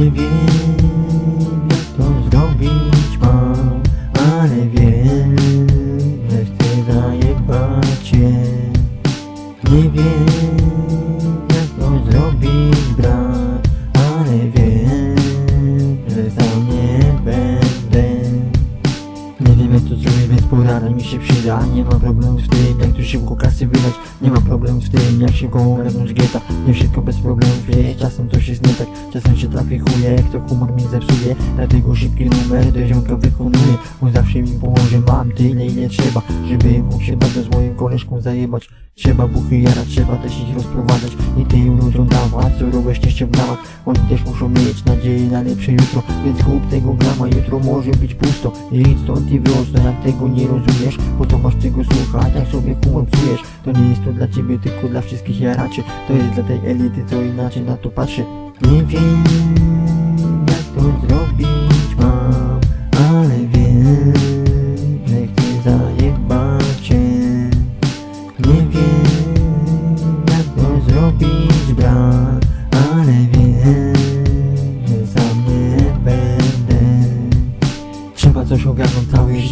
Nie mi się przyda Nie ma problemu z tym, jak tu szybko kasy wydać. Nie ma problemu z tym, jak szybko ogarnąć gieta Nie wszystko bez problemów, wie, czasem coś jest nie tak Czasem się trafi chuje, jak to humor mi zepsuje Dlatego szybki numer do ziomka wykonuję. On zawsze mi pomoże, mam tyle ile trzeba Żeby mógł się bardzo z moim koleżką zajebać. Trzeba buchy jarać, trzeba też ich rozprowadzać. I tym ludziom dawać, co robisz nie ściągnęła Oni też muszą mieć nadzieję na lepsze jutro. Więc kup tego grama, jutro może być pusto. Idź stąd i wiosna, jak tego nie rozumiesz? Po co masz tego słuchać, jak sobie kumą To nie jest to dla ciebie, tylko dla wszystkich jaraczy To jest dla tej elity, co inaczej na to patrzy. Nie wiem, jak to zrobić mam Ale wiem, że chcę zajebać cię nie wiem jak to zrobić brat Ale wiem, że sam nie będę. Trzeba coś ogarnąć,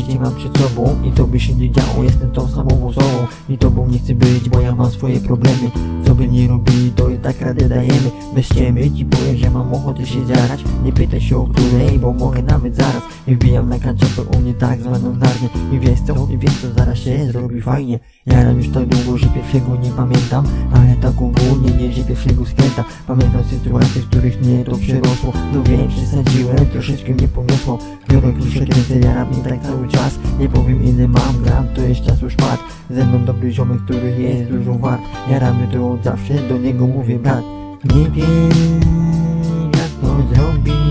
życie mam przed sobą I to by się nie działo, jestem tą samą osobą I tobą nie chcę być, bo ja mam swoje problemy. Co by nie robili, to i tak radę dajemy. Bez ściemy ci powiem, że mam ochotę się zjarać. Nie pytaj się o której, bo mogę nawet zaraz. I wbijam na kanciapę u mnie tak zwaną narnię I wiesz co, i wiesz co, zaraz się zrobi fajnie. Ja już tak długo, że pierwszego nie pamiętam Ale tak ogólnie nie, że pierwszego Pamiętam sytuacje, w których mnie to przerosło No wiem, przesadziłem, troszeczkę mnie poniosło Biorę klucze, kręcę, jaram i tak cały czas. Nie powiem ile mam gram, to jest czas już mat Ze mną dobry ziomek, który jest dużo wart. Jaramy to od zawsze, do niego mówię brat. Nie wiem jak to zrobić